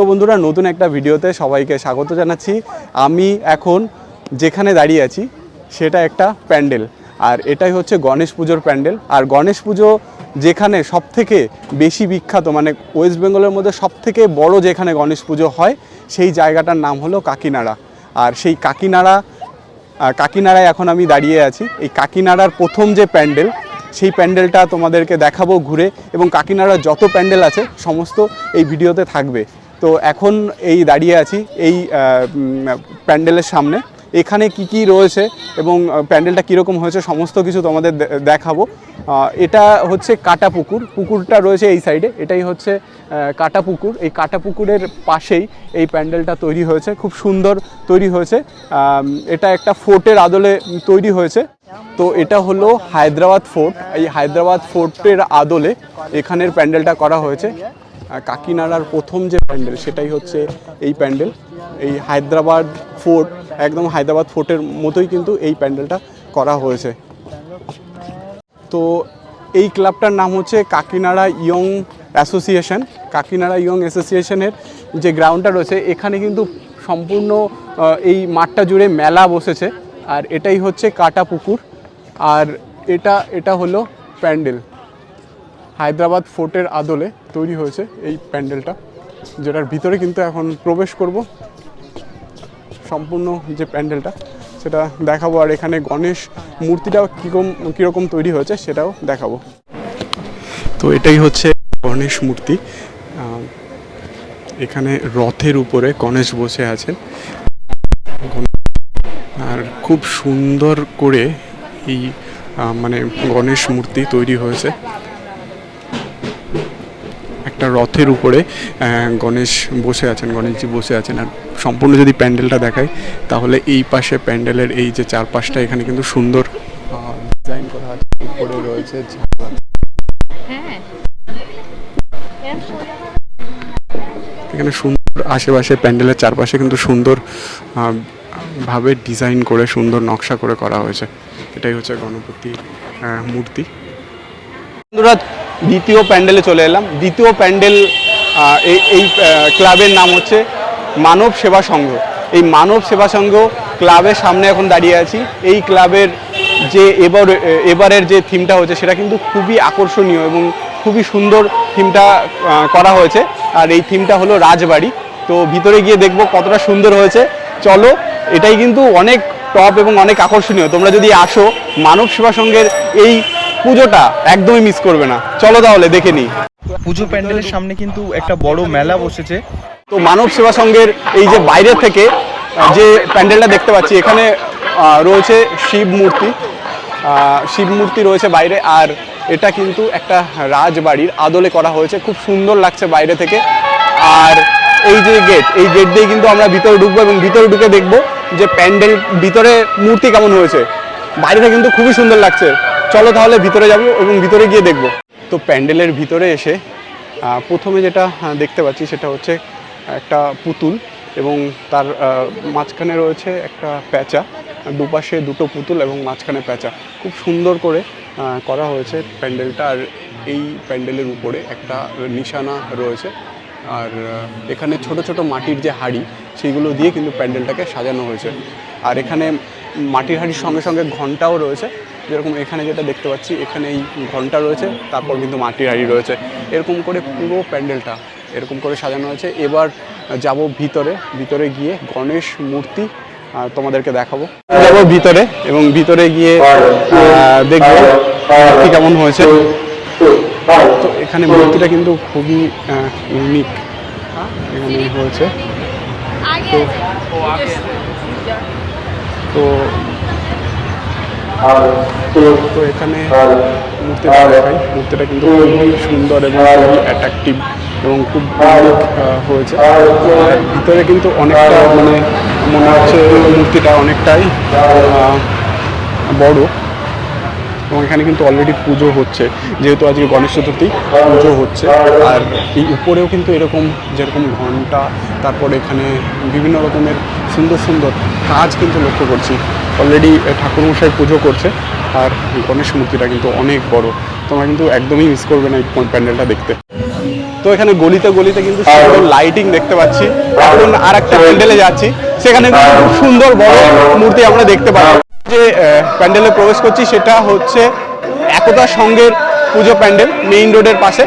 তো বন্ধুরা, নতুন একটা ভিডিওতে সবাইকে স্বাগত জানাচ্ছি। আমি এখন যেখানে দাঁড়িয়ে আছি, সেটা একটা প্যান্ডেল। আর এটাই হচ্ছে গণেশ পুজোর প্যান্ডেল। আর গণেশ পুজো যেখানে সব থেকে বেশি বিখ্যাত মানে ওয়েস্ট বেঙ্গলের মধ্যে সব থেকে বড় যেখানে গণেশ পুজো হয়, সেই জায়গাটার নাম হলো কাকিনাড়া। আর সেই কাকিনাড়া কাকিনাড়ায় এখন আমি দাঁড়িয়ে আছি। এই কাকিনাড়ার প্রথম যে প্যান্ডেল, সেই প্যান্ডেলটা তোমাদেরকে দেখাবো ঘুরে। এবং কাকিনাড়ার যত প্যান্ডেল আছে, সমস্ত এই ভিডিওতে থাকবে। তো এখন এই দাঁড়িয়ে আছি, এই প্যান্ডেলের সামনে। এখানে কি কি রয়েছে এবং প্যান্ডেলটা কীরকম হয়েছে সমস্ত কিছু তোমাদের দেখাবো। এটা হচ্ছে কাটা পুকুর পুকুরটা রয়েছে এই সাইডে। এটাই হচ্ছে কাটা পুকুর এই কাটা পুকুরের পাশেই এই প্যান্ডেলটা তৈরি হয়েছে, খুব সুন্দর তৈরি হয়েছে। এটা একটা ফোর্টের আদলে তৈরি হয়েছে। তো এটা হলো হায়দ্রাবাদ ফোর্ট। এই হায়দ্রাবাদ ফোর্টের আদলে এখানের প্যান্ডেলটা করা হয়েছে। কাকিনাড়ার প্রথম যে প্যান্ডেল সেটাই হচ্ছে এই প্যান্ডেল। এই হায়দ্রাবাদ ফোর্ট, একদম হায়দ্রাবাদ ফোর্টের মতোই কিন্তু এই প্যান্ডেলটা করা হয়েছে। তো এই ক্লাবটার নাম হচ্ছে Kakinara young association. Kakinara young অ্যাসোসিয়েশনের যে গ্রাউন্ডটা রয়েছে, এখানে কিন্তু সম্পূর্ণ এই মাঠটা জুড়ে মেলা বসেছে। আর এটাই হচ্ছে কাটা পুকুর আর এটা এটা হলো প্যান্ডেল। হায়দ্রাবাদ ফোর্টের আদলে তৈরি হয়েছে এই প্যান্ডেলটা, যেটার ভিতরে কিন্তু এখন প্রবেশ করব। সম্পূর্ণ যে প্যান্ডেলটা, সেটা দেখাবো। আর এখানে গণেশ মূর্তিটাও কীরকম কীরকম তৈরি হয়েছে সেটাও দেখাবো। তো এটাই হচ্ছে গণেশ মূর্তি। এখানে রথের উপরে গণেশ বসে আছেন। আর খুব সুন্দর করে এই মানে গণেশ মূর্তি তৈরি হয়েছে। একটা রথের উপরে আহ, গণেশ বসে আছেন গণেশজি বসে আছেন। আর সম্পূর্ণ যদি প্যান্ডেলটা দেখায় তাহলে এই পাশে প্যান্ডেলের এই যে চারপাশটা এখানে কিন্তু সুন্দর ডিজাইন করা আছে। উপরে রয়েছে হ্যাঁ। এখানে সুন্দর আশেপাশে প্যান্ডেলের চারপাশে কিন্তু সুন্দর আহ, ভাবে ডিজাইন করে সুন্দর নকশা করে করা হয়েছে। এটাই হচ্ছে গণপতি মূর্তি। বন্ধুরা দ্বিতীয় প্যান্ডেলে চলে এলাম। দ্বিতীয় প্যান্ডেল এই ক্লাবের নাম হচ্ছে মানব সেবা সংঘ। এই মানব সেবা সংঘ ক্লাবের সামনে এখন দাঁড়িয়ে আছি। এই ক্লাবের যে এবার, এবারের যে থিমটা হয়েছে সেটা কিন্তু খুবই আকর্ষণীয় এবং খুবই সুন্দর থিমটা করা হয়েছে। আর এই থিমটা হলো রাজবাড়ি। তো ভিতরে গিয়ে দেখব কতটা সুন্দর হয়েছে। চলো, এটাই কিন্তু অনেক টপ এবং অনেক আকর্ষণীয়। তোমরা যদি আসো, মানব সেবা সংঘের এই পুজোটা একদমই মিস করবে না। চলো তাহলে দেখে নিই। পুজো প্যান্ডেলের সামনে কিন্তু একটা বড় মেলা বসেছে। তো মানব সেবা সংঘের এই যে বাইরে থেকে যে প্যান্ডেলটা দেখতে পাচ্ছি এখানে রয়েছে শিব মূর্তি। শিব মূর্তি রয়েছে বাইরে আর এটা কিন্তু একটা রাজবাড়ির আদলে করা হয়েছে। খুব সুন্দর লাগছে বাইরে থেকে। আর এই যে গেট এই গেট দিয়ে কিন্তু আমরা ভিতরে ঢুকবো এবং ভিতরে ঢুকে দেখব যে প্যান্ডেল ভিতরে মূর্তি কেমন হয়েছে। বাইরেটা কিন্তু খুবই সুন্দর লাগছে। চলো তাহলে ভিতরে যাব এবং ভিতরে গিয়ে দেখব। তো প্যান্ডেলের ভিতরে এসে প্রথমে যেটা দেখতে পাচ্ছি সেটা হচ্ছে একটা পুতুল এবং তার মাঝখানে রয়েছে একটা প্যাঁচা। দুপাশে দুটো পুতুল এবং মাঝখানে প্যাঁচা। খুব সুন্দর করে করা হয়েছে প্যান্ডেলটা। আর এই প্যান্ডেলের উপরে একটা নিশানা রয়েছে। আর এখানে ছোট ছোট মাটির যে হাড়ি সেইগুলো দিয়ে কিন্তু প্যান্ডেলটাকে সাজানো হয়েছে। আর এখানে মাটির হাড়ির সঙ্গে সঙ্গে ঘন্টাও রয়েছে। যেরকম এখানে যেটা দেখতে পাচ্ছি এখানে এই ঘণ্টা রয়েছে তারপর কিন্তু মাটির হাড়ি রয়েছে। এরকম করে পুরো প্যান্ডেলটা এরকম করে সাজানো হয়েছে এবার যাব ভিতরে ভিতরে গিয়ে গণেশ মূর্তি তোমাদেরকে দেখাবো। যাব ভিতরে এবং ভিতরে গিয়ে দেখব মূর্তি কেমন হয়েছে। তো এখানে মূর্তিটা কিন্তু খুবই ইউনিক এখানে হয়েছে। আগে তো তো এখানে মূর্তিটা দেখাই। মূর্তিটা কিন্তু খুবই সুন্দর এবং খুবই অ্যাট্রাকটিভ এবং খুব ইউনিক হয়েছে। আর ভিতরে কিন্তু অনেকটা মানে মনে হচ্ছে মূর্তিটা অনেকটাই বড়। এবং এখানে কিন্তু অলরেডি পুজো হচ্ছে। যেহেতু আজকে গণেশ চতুর্থী পুজো হচ্ছে। আর এই উপরেও কিন্তু এরকম যেরকম ঘণ্টা তারপরে এখানে বিভিন্ন রকমের সুন্দর সুন্দর কাজ কিন্তু লক্ষ্য করছি। অলরেডি ঠাকুরমশাই পুজো করছে আর গণেশ মূর্তিটা কিন্তু অনেক বড়। তোমরা কিন্তু একদমই মিস করবে না এই প্যান্ডেলটা দেখতে। তো এখানে গলিতে গলিতে কিন্তু সুন্দর লাইটিং দেখতে পাচ্ছি। এখন আর একটা প্যান্ডেলে যাচ্ছি। সেখানে কিন্তু খুব সুন্দর বড় মূর্তি আমরা দেখতে পাবো যে প্যান্ডেলে প্রবেশ করছি সেটা হচ্ছে একতা সঙ্গের পুজো প্যান্ডেল মেইন রোডের পাশে।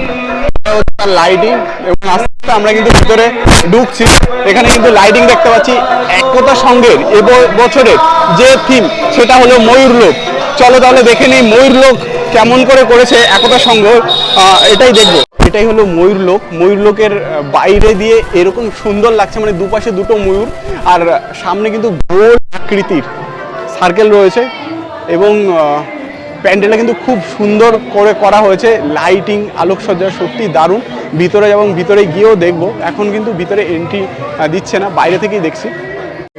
লাইটিং এবং আস্তে আমরা কিন্তু ভিতরে ঢুকছি। এখানে কিন্তু লাইটিং দেখতে পাচ্ছি একতা সঙ্গের এ বছরের যে থিম সেটা হলো ময়ূর লোক চলো তাহলে দেখে নিই ময়ূর লোক কেমন করে করেছে একতা আহ, এটাই দেখব। এটাই হলো ময়ূর লোক ময়ূর লোকের বাইরে দিয়ে এরকম সুন্দর লাগছে মানে দুপাশে দুটো ময়ূর। আর সামনে কিন্তু গোল আকৃতির সার্কেল রয়েছে এবং প্যান্ডেলটা কিন্তু খুব সুন্দর করে করা হয়েছে। লাইটিং আলোকসজ্জা সত্যি দারুণ। ভিতরে এবং ভিতরে গিয়েও দেখব। এখন কিন্তু ভিতরে এন্ট্রি দিচ্ছে না, বাইরে থেকেই দেখছি।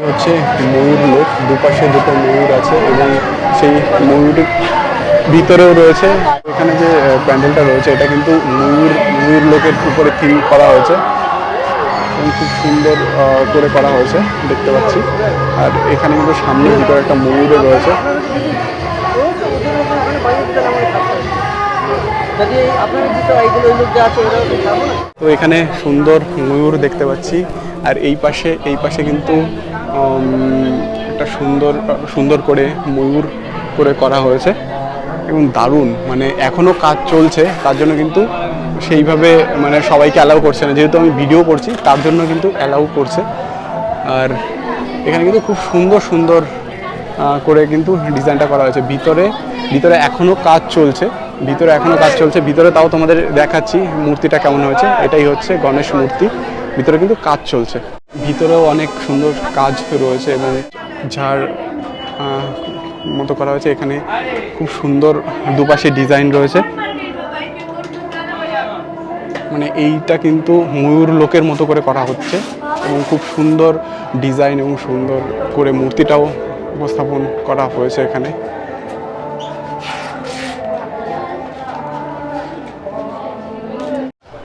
হচ্ছে ময়ূর লোক, দুপাশে দুটো ময়ূর আছে এবং সেই ময়ূরের ভিতরেও রয়েছে। এখানে যে প্যান্ডেলটা রয়েছে, এটা কিন্তু ময়ূর ময়ূর লোকের উপরে থিম করা হয়েছে। খুব সুন্দর করে করা হয়েছে, দেখতে পাচ্ছি। আর এখানে কিন্তু সামনে ভিতরে একটা ময়ূরও রয়েছে যদি আপনার দুটো এইগুলো লোক যা আছে ওরা দেখাবো না তো এখানে সুন্দর ময়ূর দেখতে পাচ্ছি, আর এই পাশে এই পাশে কিন্তু একটা সুন্দর সুন্দর করে ময়ূর করে করা হয়েছে, এবং দারুণ মানে এখনও কাজ চলছে, তার জন্য কিন্তু সেইভাবে মানে সবাইকে অ্যালাউ করছে না, যেহেতু আমি ভিডিও করছি, তার জন্য কিন্তু অ্যালাউ করছে, আর এখানে কিন্তু খুব সুন্দর সুন্দর করে কিন্তু ডিজাইনটা করা হয়েছে। ভিতরে ভিতরে এখনও কাজ চলছে ভিতরে এখনও কাজ চলছে ভিতরে তাও তোমাদের দেখাচ্ছি মূর্তিটা কেমন হয়েছে এটাই হচ্ছে গণেশ মূর্তি ভিতরে কিন্তু কাজ চলছে। ভিতরেও অনেক সুন্দর কাজ রয়েছে এবং আহ, মতো করা হয়েছে এখানে খুব সুন্দর দুপাশে ডিজাইন রয়েছে। মানে এইটা কিন্তু ময়ূর লোকের মতো করে করা হচ্ছে এবং খুব সুন্দর ডিজাইন এবং সুন্দর করে মূর্তিটাও উপস্থাপন করা হয়েছে এখানে।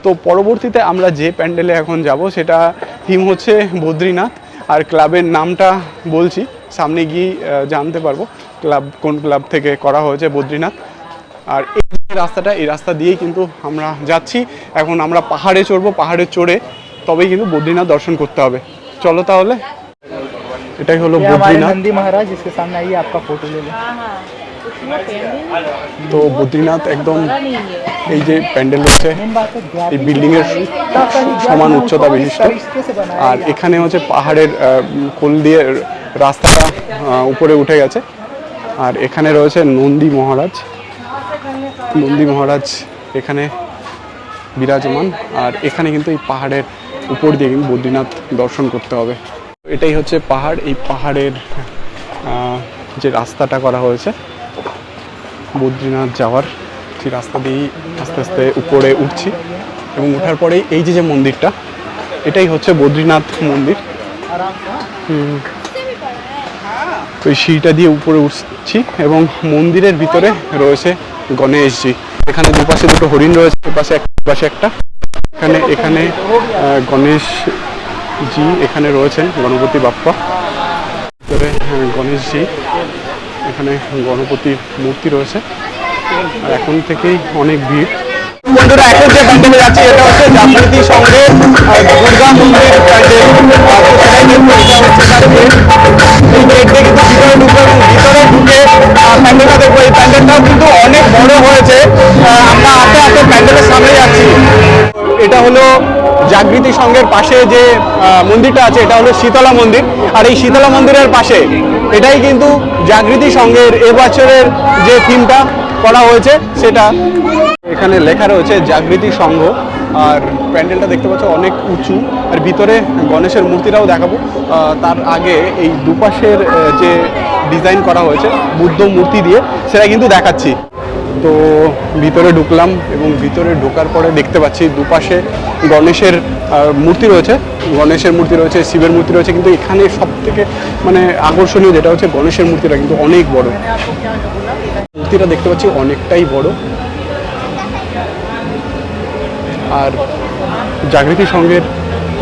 তো পরবর্তীতে আমরা যে প্যান্ডেলে এখন যাব সেটা থিম হচ্ছে বদ্রীনাথ। আর ক্লাবের নামটা বলছি সামনে গিয়ে জানতে পারব ক্লাব কোন ক্লাব থেকে করা হয়েছে বদ্রীনাথ। আর এই রাস্তাটা এই রাস্তা দিয়েই কিন্তু আমরা যাচ্ছি। এখন আমরা পাহাড়ে চড়বো পাহাড়ে চড়ে তবেই কিন্তু বদ্রীনাথ দর্শন করতে হবে। চলো তাহলে। এটাই হলো বদ্রীনাথ। মহারাজ সামনে আপনার ফটো লে তো বদ্রীনাথ একদম এই যে প্যান্ডেল রয়েছে, এই বিল্ডিংয়ের সমান উচ্চতা বিশিষ্ট। আর এখানে হচ্ছে পাহাড়ের কোল দিয়ে রাস্তাটা উপরে উঠে গেছে। আর এখানে রয়েছে নন্দী মহারাজ। নন্দী মহারাজ এখানে বিরাজমান। আর এখানে কিন্তু এই পাহাড়ের উপর দিয়ে কিন্তু বদ্রীনাথ দর্শন করতে হবে। এটাই হচ্ছে পাহাড়। এই পাহাড়ের যে রাস্তাটা করা হয়েছে বদ্রীনাথ যাওয়ার সেই রাস্তা দিয়েই আস্তে আস্তে উপরে উঠছি এবং ওঠার পরেই এই যে যে মন্দিরটা এটাই হচ্ছে বদ্রীনাথ মন্দির। এই সিঁড়িটা দিয়ে উপরে উঠছি এবং মন্দিরের ভিতরে রয়েছে গণেশজি। এখানে দুপাশে দুটো হরিণ রয়েছে এপাশে এক পাশে একটা। এখানে এখানে গণেশজি এখানে রয়েছেন গণপতি বাপ্পা। হ্যাঁ, গণেশজি। এখানে গণপতির মূর্তি রয়েছে। আর এখন থেকেই অনেক ভিড়। বন্ধুরা এখন যে প্যান্ডেলে যাচ্ছি এটা হচ্ছে জাগৃতি সঙ্গে দুর্গা মন্দির প্যান্ডেল সেটাই দেখব এটা হচ্ছে তার gate। এই গেট দিয়ে কিন্তু ভিতরে ঢুকবো এবং ভিতরে ঢুকে প্যান্ডেলটা দেখব এই প্যান্ডেলটাও কিন্তু অনেক বড় হয়েছে আমরা আস্তে আস্তে প্যান্ডেলের সামনে যাচ্ছি এটা হলো জাগৃতি সংঘের পাশে যে মন্দিরটা আছে এটা হলো শীতলা মন্দির। আর এই শীতলা মন্দিরের পাশে এটাই কিন্তু জাগৃতি সংঘের এবছরের যে থিমটা করা হয়েছে, সেটা। এখানে লেখা রয়েছে জাগৃতি সংঘ, আর প্যান্ডেলটা দেখতে পাচ্ছ অনেক উঁচু, আর ভিতরে গণেশের মূর্তিটাও দেখাবো। তার আগে এই দুপাশের যে ডিজাইন করা হয়েছে বুদ্ধ মূর্তি দিয়ে, সেটা কিন্তু দেখাচ্ছি। তো ভিতরে ঢুকলাম এবং ভিতরে ঢোকার পরে দেখতে পাচ্ছি দুপাশে গণেশের মূর্তি রয়েছে। গণেশের মূর্তি রয়েছে, শিবের মূর্তি রয়েছে, কিন্তু এখানে সব থেকে মানে আকর্ষণীয় যেটা হচ্ছে গণেশের মূর্তিটা কিন্তু অনেক বড়। মূর্তিটা দেখতে পাচ্ছি অনেকটাই বড়। আর জাগৃতি সঙ্গের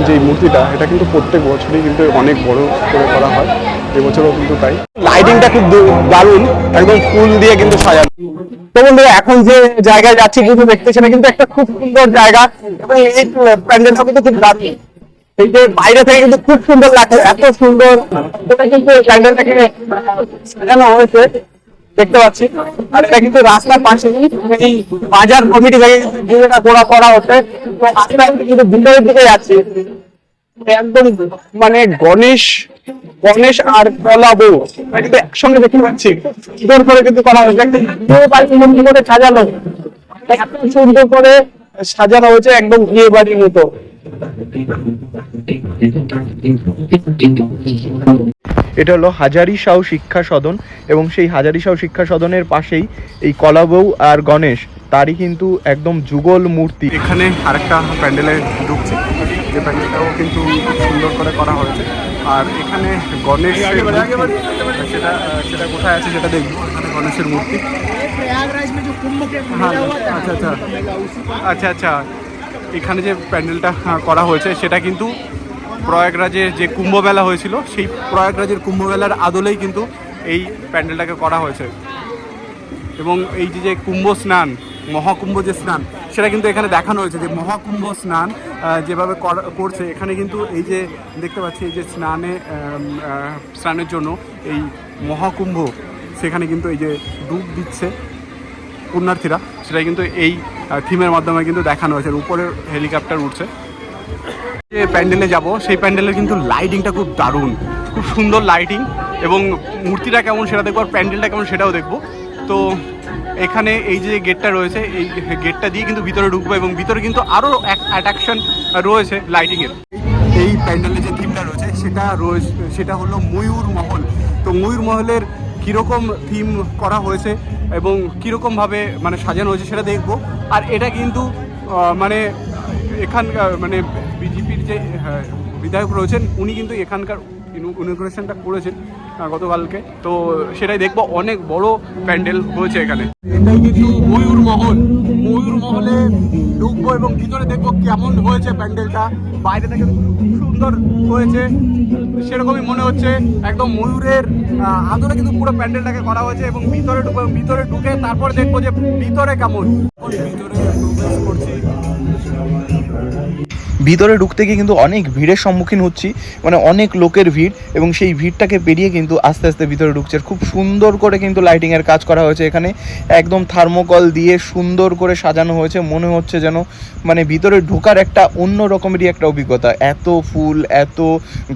যে মূর্তিটা, এটা কিন্তু প্রত্যেক বছরই কিন্তু অনেক বড় করে করা হয়। এবছরও কিন্তু তাই। লাইটিংটা খুব দারুণ, একদম ফুল দিয়ে কিন্তু সাজানো। তো বন্ধুরা, এখন যে জায়গায় যাচ্ছি, কিন্তু দেখতে সেটা কিন্তু একটা খুব সুন্দর জায়গা। এবং এই প্যান্ডেলটা কিন্তু খুব দারুণ। এই যে বাইরে থেকে কিন্তু খুব সুন্দর লাগছে, এত সুন্দর। এটা কিন্তু প্যান্ডেলটাকে সাজানো হয়েছে। দেখতে পাচ্ছি। আর এটা কিন্তু রাস্তার পাশে এই বাজার কমিটি থেকে যেটা করা করা হচ্ছে। তো আস্তে কিন্তু ভিতরের দিকে যাচ্ছি। একদম মানে গণেশ গণেশ আর কলা বউ। কিন্তু একসঙ্গে দেখতে পাচ্ছি। সুন্দর করে কিন্তু করা হয়েছে। করে সাজানো। এত সুন্দর করে সাজানো হয়েছে, একদম বিয়ে বাড়ির মতো। এটা হলো হাজারি সাউ শিক্ষা সদন এবং সেই হাজারি সাউ শিক্ষা সদনের পাশেই এই কলাবউ আর গণেশ তারই কিন্তু একদম যুগল মূর্তি। এখানে আরেকটা প্যান্ডেলে ঢুকছে যে প্যান্ডেলটাও কিন্তু খুব সুন্দর করে করা হয়েছে। আর এখানে গণেশ সেটা সেটা কোথায় আছে সেটা দেখব। এখানে গণেশের মূর্তি। হ্যাঁ, আচ্ছা আচ্ছা। আচ্ছা আচ্ছা। এখানে যে প্যান্ডেলটা করা হয়েছে, সেটা কিন্তু প্রয়াগরাজের যে কুম্ভ মেলা হয়েছিল, সেই প্রয়াগরাজের কুম্ভ মেলার আদলেই কিন্তু এই প্যান্ডেলটাকে করা হয়েছে। এবং এই যে যে কুম্ভ স্নান, মহাকুম্ভ যে স্নান, সেটা কিন্তু এখানে দেখানো হয়েছে যে মহাকুম্ভ স্নান যেভাবে করা- করছে, এখানে কিন্তু এই যে দেখতে পাচ্ছি, এই যে স্নানে স্নানের জন্য এই মহাকুম্ভ, সেখানে কিন্তু এই যে ডুব দিচ্ছে পুণ্যার্থীরা সেটা কিন্তু এই থিমের মাধ্যমে কিন্তু দেখানো হয়েছে উপরে হেলিকপ্টার উঠছে। যে প্যান্ডেলে যাব, সেই প্যান্ডেলের কিন্তু লাইটিংটা খুব দারুণ, খুব সুন্দর লাইটিং এবং মূর্তিটা কেমন সেটা দেখব আর প্যান্ডেলটা কেমন সেটাও দেখব। তো এখানে এই যে গেটটা রয়েছে, এই গেটটা দিয়ে কিন্তু ভিতরে ঢুকবো এবং ভিতরে কিন্তু আরও এক অ্যাট্রাকশন রয়েছে লাইটিংয়ের এই প্যান্ডেলের যে থিমটা রয়েছে, সেটা রয়েছে, সেটা হলো ময়ূর মহল। তো ময়ূর মহলের কীরকম থিম করা হয়েছে এবং কীরকমভাবে মানে সাজানো হয়েছে সেটা দেখব। আর এটা কিন্তু মানে এখানকার মানে বিজেপির যে হ্যাঁ, বিধায়ক রয়েছেন উনি কিন্তু এখানকার ইনোগ্রেশনটা করেছেন। গতকালকে। তো সেটাই দেখব, অনেক বড় প্যান্ডেল হয়েছে এখানে। এটাই কিন্তু ময়ূর মহল। ময়ূর মহলে ঢুকবো এবং ভিতরে দেখব কেমন হয়েছে প্যান্ডেলটা। বাইরে থেকে সুন্দর হয়েছে। সেরকমই মনে হচ্ছে। একদম ময়ূরের আদলে কিন্তু পুরো প্যান্ডেলটাকে করা হয়েছে এবং ভিতরে ঢুকবো ভিতরে ঢুকে তারপর দেখব যে ভিতরে কেমন। ভিতরে ভিতরে ঢুকতে গিয়ে কিন্তু অনেক ভিড়ের সম্মুখীন হচ্ছি মানে অনেক লোকের ভিড় এবং সেই ভিড়টাকে পেরিয়ে কিন্তু আস্তে আস্তে ভিতরে ঢুকছে। খুব সুন্দর করে কিন্তু লাইটিংয়ের কাজ করা হয়েছে এখানে। একদম থার্মোকল দিয়ে সুন্দর করে সাজানো হয়েছে। মনে হচ্ছে যেন মানে ভিতরে ঢোকার একটা অন্য রকমেরই একটা অভিজ্ঞতা। এত ফুল, এত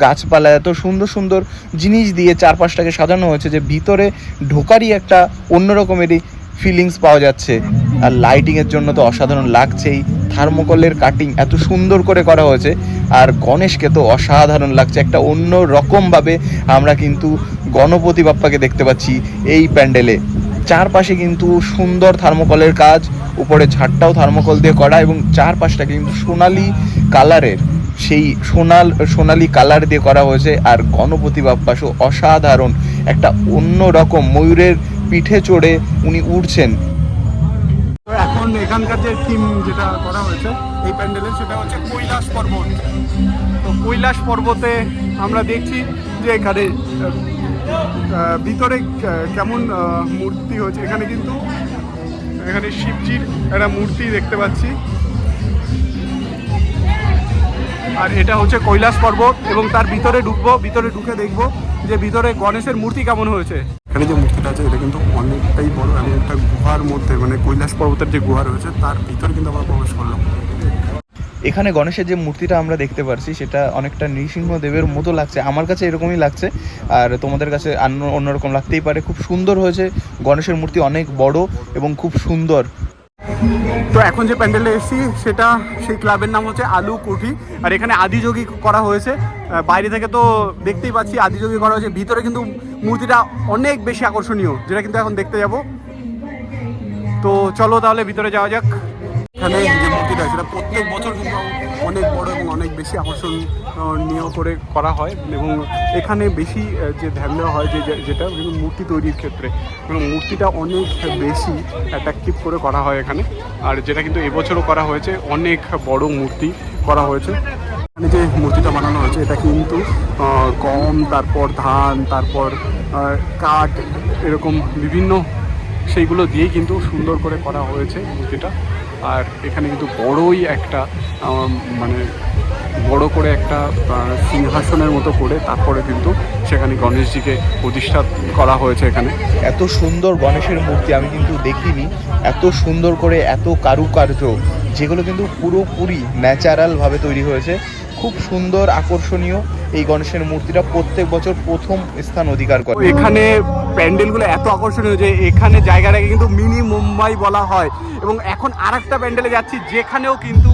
গাছপালা, এত সুন্দর সুন্দর জিনিস দিয়ে চারপাশটাকে সাজানো হয়েছে যে ভিতরে ঢোকারই একটা অন্য রকমেরই ফিলিংস পাওয়া যাচ্ছে। আর লাইটিংয়ের জন্য তো অসাধারণ লাগছেই। থার্মোকলের কাটিং এত সুন্দর করে করা হয়েছে। আর গণেশকে তো অসাধারণ লাগছে। একটা অন্য রকমভাবে আমরা কিন্তু গণপতি বাপ্পাকে দেখতে পাচ্ছি এই প্যান্ডেলে। চারপাশে কিন্তু সুন্দর থার্মোকলের কাজ। উপরে ঝাড়টাও থার্মোকল দিয়ে করা এবং চারপাশটা কিন্তু সোনালি কালারের। সেই সোনাল, সোনালি কালার দিয়ে করা হয়েছে। আর গণপতি বাপ্পা সো অসাধারণ। একটা অন্য রকম ময়ূরের পিঠে চড়ে উনি উড়ছেন তো এখন এখানকার যে থিম যেটা করা হয়েছে এই প্যান্ডেলের সেটা হচ্ছে কৈলাস পর্বত। তো কৈলাস পর্বতে আমরা দেখছি যে এখানে ভিতরে কেমন মূর্তি হয়েছে। এখানে কিন্তু, এখানে শিবজির একটা মূর্তি দেখতে পাচ্ছি। আর এটা হচ্ছে কৈলাস পর্বত এবং তার ভিতরে ঢুকবো, ভিতরে ঢুকে দেখব যে ভিতরে গণেশের মূর্তি কেমন হয়েছে। এখানে যে মূর্তিটা আছে, এটা কিন্তু অনেকটাই বড় এবং একটা গুহার মধ্যে মানে কৈলাস পর্বতের যে গুহা রয়েছে, তার ভিতরে কিন্তু আমরা প্রবেশ করলাম। এখানে গণেশের যে মূর্তিটা আমরা দেখতে পারছি, সেটা অনেকটা নৃসিংহদেবের মতো লাগছে। আমার কাছে এরকমই লাগছে, আর তোমাদের কাছে অন্য, অন্যরকম লাগতেই পারে। খুব সুন্দর হয়েছে গণেশের মূর্তি, অনেক বড় এবং খুব সুন্দর। তো এখন যে প্যান্ডেলে এসেছি, সেটা সেই ক্লাবের নাম হচ্ছে আলু কুঠি। আর এখানে আদিযোগী করা হয়েছে। বাইরে থেকে তো দেখতেই পাচ্ছি আদিযোগী করা হয়েছে। ভিতরে কিন্তু মূর্তিটা অনেক বেশি আকর্ষণীয়, যেটা কিন্তু এখন দেখতে যাব। তো চলো তাহলে ভিতরে যাওয়া যাক। এখানে যে মূর্তিটা, সেটা প্রত্যেক বছর কিন্তু অনেক বড় এবং অনেক বেশি আকর্ষণীয় করে করা হয় এবং এখানে বেশি যে ধ্যান দেওয়া হয়, যে যেটা মূর্তি তৈরির ক্ষেত্রে মূর্তিটা অনেক বেশি অ্যাট্রাকটিভ করে করা হয় এখানে। আর যেটা কিন্তু এবছরও করা হয়েছে, অনেক বড় মূর্তি করা হয়েছে। এখানে যে মূর্তিটা বানানো হয়েছে, এটা কিন্তু গম, তারপর ধান, তারপর কাঠ, এরকম বিভিন্ন সেইগুলো দিয়েই কিন্তু সুন্দর করে করা হয়েছে মূর্তিটা। আর এখানে কিন্তু বড়ই একটা মানে বড় করে একটা সিংহাসনের মতো করে তারপরে কিন্তু সেখানে গণেশজিকে প্রতিষ্ঠা করা হয়েছে এখানে। এত সুন্দর গণেশের মূর্তি আমি কিন্তু দেখিনি। এত সুন্দর করে এত কারুকার্য যেগুলো কিন্তু পুরোপুরি ন্যাচারালভাবে তৈরি হয়েছে। খুব সুন্দর আকর্ষণীয় এই গণেশের মূর্তিটা প্রত্যেক বছর প্রথম স্থান অধিকার করে। এখানে প্যান্ডেলগুলো এত আকর্ষণীয় যে এখানে জায়গাটাকে কিন্তু মিনি মুম্বাই বলা হয়। এবং এখন আর একটা প্যান্ডেলে যাচ্ছি যেখানেও কিন্তু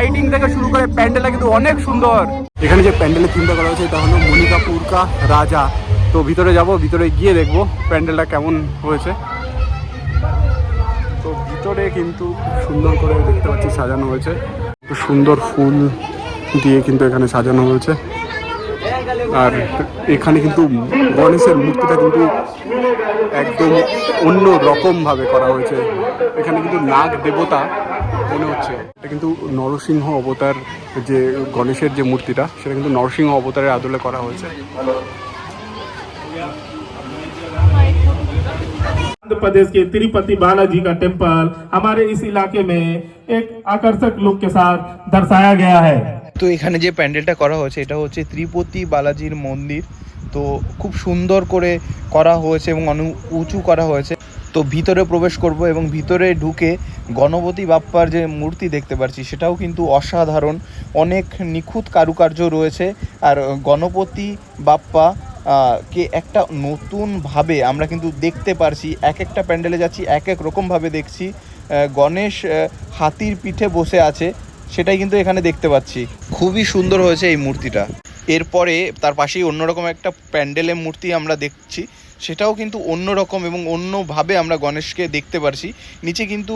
লাইটিং থেকে শুরু করে প্যান্ডেলটা কিন্তু অনেক সুন্দর। এখানে যে প্যান্ডেলের চিন্তা করা হয়েছে তা হলো মণিকাপুর কা রাজা। তো ভিতরে যাব, ভিতরে গিয়ে দেখব প্যান্ডেলটা কেমন হয়েছে। তো ভিতরে কিন্তু সুন্দর করে দেখতে পাচ্ছি সাজানো হয়েছে। সুন্দর ফুল দিয়ে কিন্তু এখানে সাজানো হয়েছে। আর এখানে কিন্তু গণেশের মূর্তিটা কিন্তু একদম অন্য রকম ভাবে করা হয়েছে। এখানে কিন্তু নাগ দেবতা মনে হচ্ছে এটা কিন্তু নরসিংহ অবতার যে গণেশের যে মূর্তিটা সেটা কিন্তু নরসিংহ অবতারের আদলে করা হয়েছে आंध्र प्रदेश के तिरुपति बालाजी का टेम्पल हमारे इस इलाके में एक आकर्षक लुक के साथ दर्शाया गया है তো এখানে যে প্যান্ডেলটা করা হয়েছে এটা হচ্ছে ত্রিপতি বালাজির মন্দির তো খুব সুন্দর করে করা হয়েছে এবং অনেক উঁচু করা হয়েছে তো ভিতরে প্রবেশ করব এবং ভিতরে ঢুকে গণপতি বাপ্পার যে মূর্তি দেখতে পাচ্ছি সেটাও কিন্তু অসাধারণ। অনেক নিখুঁত কারুকার্য রয়েছে। আর গণপতি বাপ্পা কে একটা নতুনভাবে আমরা কিন্তু দেখতে পারছি। এক একটা প্যান্ডেলে যাচ্ছি, এক এক রকমভাবে দেখছি। গণেশ হাতির পিঠে বসে আছে, সেটাই কিন্তু এখানে দেখতে পাচ্ছি। খুবই সুন্দর হয়েছে এই মূর্তিটা। এরপরে তার পাশেই অন্যরকম একটা প্যান্ডেলের মূর্তি আমরা দেখছি। সেটাও কিন্তু অন্য রকম এবং অন্যভাবে আমরা গণেশকে দেখতে পারছি। নিচে কিন্তু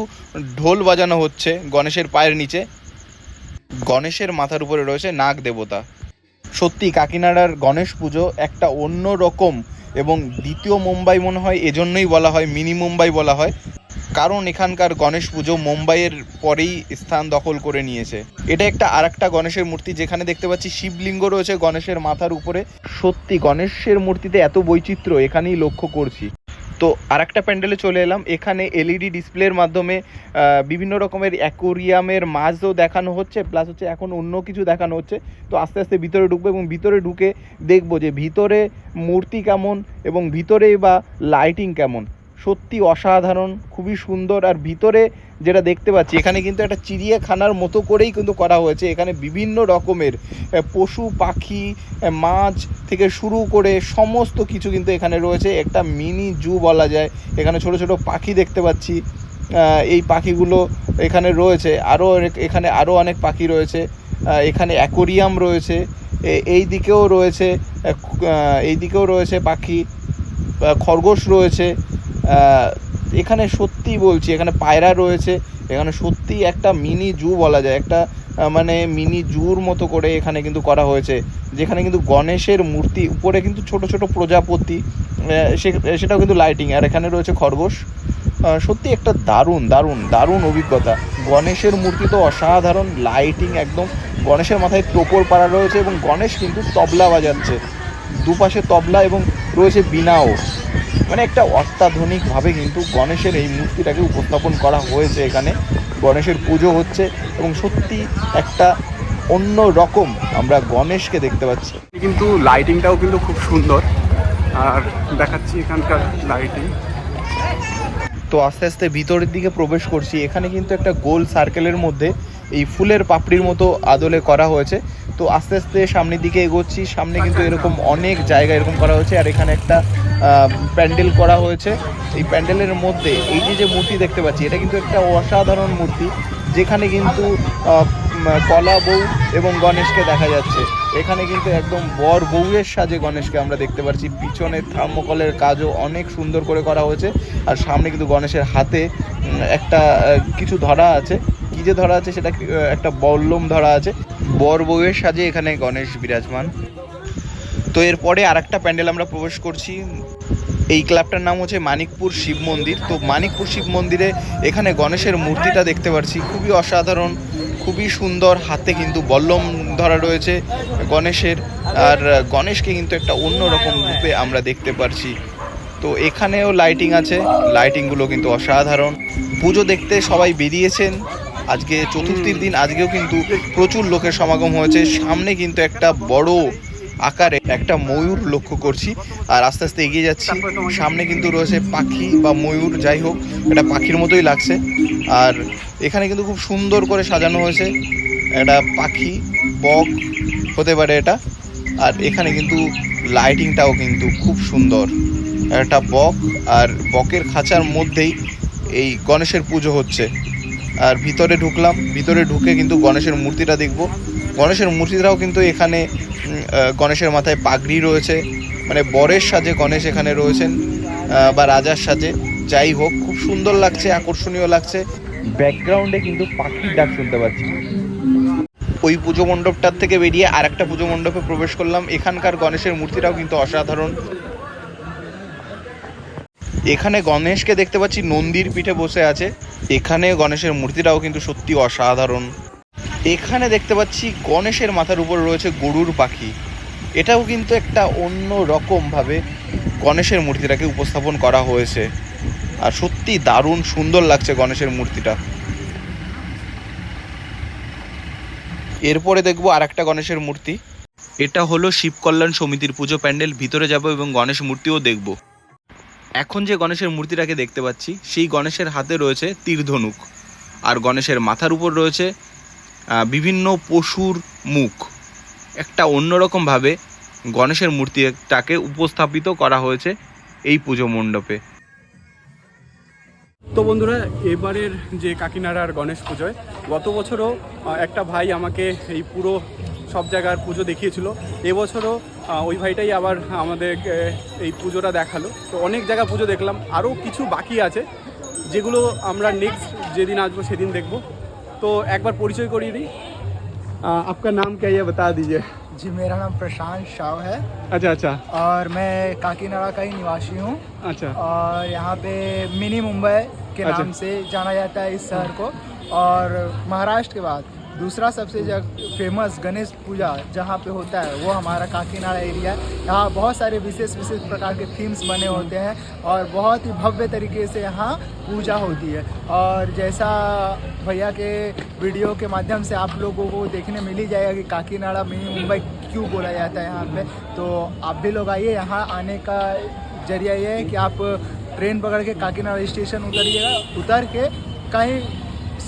ঢোল বাজানো হচ্ছে গণেশের পায়ের নিচে। গণেশের মাথার উপরে রয়েছে নাগ দেবতা। সত্যি কাকিনাড়ার গণেশ পুজো একটা অন্য রকম এবং দ্বিতীয় মুম্বাই মনে হয়, এজন্যই বলা হয়, মিনি মুম্বাই বলা হয়। কারণ এখানকার গণেশ পুজো মুম্বাইয়ের পরেই স্থান দখল করে নিয়েছে। এটা একটা আর একটা গণেশের মূর্তি, যেখানে দেখতে পাচ্ছি শিবলিঙ্গ রয়েছে গণেশের মাথার উপরে। সত্যি, গণেশের মূর্তিতে এত বৈচিত্র্য, এখানেই লক্ষ্য করছি। তো আর একটা প্যান্ডেলে চলে এলাম। এখানে এলইডি ডিসপ্লের মাধ্যমে বিভিন্ন রকমের অ্যাকোরিয়ামের মাছও দেখানো হচ্ছে, প্লাস হচ্ছে এখন অন্য কিছু দেখানো হচ্ছে। তো আস্তে আস্তে ভিতরে ঢুকবো এবং ভিতরে ঢুকে দেখব যে ভিতরে মূর্তি কেমন এবং ভিতরে বা লাইটিং কেমন। সত্যি অসাধারণ, খুবই সুন্দর। আর ভিতরে যেটা দেখতে পাচ্ছি, এখানে কিন্তু একটা চিড়িয়াখানার মতো করেই কিন্তু করা হয়েছে। এখানে বিভিন্ন রকমের পশু, পাখি মাছ থেকে শুরু করে সমস্ত কিছু কিন্তু এখানে রয়েছে। একটা মিনি জু বলা যায়। এখানে ছোট ছোট পাখি দেখতে পাচ্ছি। এই পাখিগুলো এখানে রয়েছে। আরও এখানে আরও অনেক পাখি রয়েছে। এখানে অ্যাকোরিয়াম রয়েছে। এই দিকেও রয়েছে এই দিকেও রয়েছে পাখি। খরগোশ রয়েছে। এখানে সত্যি বলছি, এখানে পায়রা রয়েছে, এখানে সত্যি একটা মিনি জু বলা যায়, একটা মানে মিনি জুর মতো করে এখানে কিন্তু করা হয়েছে, যেখানে কিন্তু গণেশের মূর্তি, উপরে কিন্তু ছোট ছোট প্রজাপতি সেটাও কিন্তু লাইটিং আর এখানে রয়েছে খরগোশ সত্যি একটা দারুণ দারুণ দারুণ অভিজ্ঞতা, গণেশের মূর্তি তো অসাধারণ লাইটিং একদম, গণেশের মাথায় টোপর পাড়া রয়েছে, এবং গণেশ কিন্তু তবলা বাজাচ্ছে, দুপাশে তবলা এবং রয়েছে বিনাও মানে একটা অত্যাধুনিকভাবে কিন্তু গণেশের এই মূর্তিটাকে উপস্থাপন করা হয়েছে এখানে। গণেশের পুজো হচ্ছে এবং সত্যি একটা অন্য রকম আমরা গণেশকে দেখতে পাচ্ছি। কিন্তু লাইটিংটাও কিন্তু খুব সুন্দর। আর দেখাচ্ছি এখানকার লাইটিং তো আস্তে আস্তে ভিতরের দিকে প্রবেশ করছি। এখানে কিন্তু একটা গোল সার্কেলের মধ্যে এই ফুলের পাপড়ির মতো আদলে করা হয়েছে। তো আস্তে আস্তে সামনের দিকে এগোচ্ছি। সামনে কিন্তু এরকম অনেক জায়গা এরকম করা হয়েছে। আর এখানে একটা প্যান্ডেল করা হয়েছে। এই প্যান্ডেলের মধ্যে এই যে যে মূর্তি দেখতে পাচ্ছি, এটা কিন্তু একটা অসাধারণ মূর্তি, যেখানে কিন্তু কলা বউ এবং গণেশকে দেখা যাচ্ছে। এখানে কিন্তু একদম বর বউয়ের সাজে গণেশকে আমরা দেখতে পাচ্ছি পিছনে থার্মোকলের কাজও অনেক সুন্দর করে করা হয়েছে। আর সামনে কিন্তু গণেশের হাতে একটা কিছু ধরা আছে। যে ধরা আছে সেটা একটা বল্লম ধরা আছে। বর বউয়ের সাজে এখানে গণেশ বিরাজমান। তো এরপরে আর একটা প্যান্ডেল আমরা প্রবেশ করছি। এই ক্লাবটার নাম হচ্ছে মানিকপুর শিব মন্দির। তো মানিকপুর শিব মন্দিরে এখানে গণেশের মূর্তিটা দেখতে পাচ্ছি খুবই অসাধারণ, খুবই সুন্দর। হাতে কিন্তু বল্লম ধরা রয়েছে গণেশের। আর গণেশকে কিন্তু একটা অন্যরকম রূপে আমরা দেখতে পারছি। তো এখানেও লাইটিং আছে। লাইটিংগুলো কিন্তু অসাধারণ। পুজো দেখতে সবাই বেরিয়েছেন। আজকে চতুর্থীর দিন, আজকেও কিন্তু প্রচুর লোকের সমাগম হয়েছে। সামনে কিন্তু একটা বড় আকারে একটা ময়ূর লক্ষ্য করছি আর আস্তে আস্তে এগিয়ে যাচ্ছি। সামনে কিন্তু রয়েছে পাখি বা ময়ূর, যাই হোক এটা পাখির মতোই লাগছে। আর এখানে কিন্তু খুব সুন্দর করে সাজানো হয়েছে। একটা পাখি, বক হতে পারে এটা। আর এখানে কিন্তু লাইটিংটাও কিন্তু খুব সুন্দর। একটা বক আর বকের খাঁচার মধ্যেই এই গণেশের পুজো হচ্ছে। আর ভিতরে ঢুকলাম ভিতরে ঢুকে কিন্তু গণেশের মূর্তিটা দেখব। গণেশের মূর্তিটাও কিন্তু এখানে গণেশের মাথায় পাগড়ি রয়েছে। মানে বরের সাজে গণেশ এখানে রয়েছেন বা রাজার সাজে। যাই হোক খুব সুন্দর লাগছে আকর্ষণীয় লাগছে। ব্যাকগ্রাউন্ডে কিন্তু পাখির ডাক শুনতে পাচ্ছি। ওই পুজো মণ্ডপটার থেকে বেরিয়ে আর একটা পুজো মণ্ডপে প্রবেশ করলাম। এখানকার গণেশের মূর্তিটাও কিন্তু অসাধারণ। এখানে গণেশকে দেখতে পাচ্ছি নন্দীর পিঠে বসে আছে। এখানে গণেশের মূর্তিটাও কিন্তু সত্যি অসাধারণ। এখানে দেখতে পাচ্ছি গণেশের মাথার উপর রয়েছে গরুর পাখি। এটাও কিন্তু একটা অন্য রকমভাবে গণেশের মূর্তিটাকে উপস্থাপন করা হয়েছে। আর সত্যি দারুণ সুন্দর লাগছে গণেশের মূর্তিটা। এরপরে দেখব আর একটা গণেশের মূর্তি। এটা হলো শিব কল্যাণ সমিতির পুজো প্যান্ডেল। ভিতরে যাব এবং গণেশ মূর্তিও দেখব। এখন যে গণেশের মূর্তিটাকে দেখতে পাচ্ছি, সেই গণেশের হাতে রয়েছে তীরধনুক। আর গণেশের মাথার উপর রয়েছে বিভিন্ন পশুর মুখ। একটা অন্যরকমভাবে গণেশের মূর্তিটাকে উপস্থাপিত করা হয়েছে এই পুজো মণ্ডপে। তো বন্ধুরা, এবারের যে কাকিনাড়ার গণেশ পুজোয়, গত বছরও একটা ভাই আমাকে এই পুরো সব জায়গার পুজো দেখিয়েছিল এবছরও আহ, ওই ভাইটাই আবার আমাদের এই পুজোটা দেখালো তো অনেক জায়গা পুজো দেখলাম আরও কিছু বাকি আছে যেগুলো আমরা নেক্সট যেদিন আসবো সেদিন দেখব তো একবার পরিচয় করিয়ে দিই আহ, आपका नाम क्या है ये बता दीजिए जी मेरा नाम प्रशांत शाह है अच्छा अच्छा और मैं काकीनाडा का ही निवासी हूँ अच्छा और यहाँ पे मिनी मुंबई के अच्छा। नाम से जाना जाता है इस शहर को और महाराष्ट्र के बाद दूसरा सबसे फ़ेमस गणेश पूजा जहाँ पे होता है, वो हमारा काकीनाडा एरिया है। यहाँ बहुत सारे विशेष विशेष प्रकार के थीम्स बने होते हैं और बहुत ही भव्य तरीके से यहाँ पूजा होती है। और जैसा भैया के वीडियो के माध्यम से आप लोगों को देखने मिल ही जाएगा कि काकीनाडा मिनी मुंबई क्यों बोला जाता है यहाँ पे तो आप भी लोग आइए, यहाँ आने का ज़रिया ये है कि आप ट्रेन पकड़ के काकीनाडा स्टेशन उतरिएगा, उतर के कहीं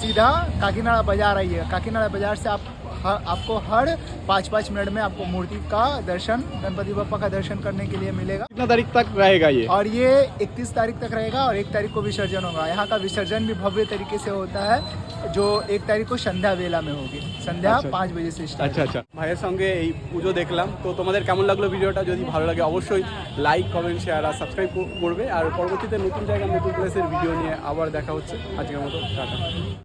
सीधा काकीनाडा बाजार आइएगा काकीनाडा बाजार से आप ह- आपको हर पाँच पाँच मिनट में आपको मूर्ति का दर्शन गणपति बप्पा का दर्शन करने के लिए मिलेगा कितना तारीख तक रहेगा ये और ये 31 तारीख तक रहेगा और एक तारीख को विसर्जन होगा यहाँ का विसर्जन भी भव्य तरीके से होता है जो एक तारीख को संध्या वेला में होगी संध्या अच्छा। पाँच बजे से स्टार्ट আচ্ছা আচ্ছা ভাইয়ের সঙ্গে এই পুজো দেখলাম তো তোমাদের কেমন লাগলো ভিডিওটা যদি ভালো লাগে অবশ্যই লাইক কমেন্ট শেয়ার আর সাবস্ক্রাইব করবে আর পরবর্তীতে নতুন জায়গা নতুন প্লেসের ভিডিও নিয়ে আবার দেখা হচ্ছে আজকের মতো টাটা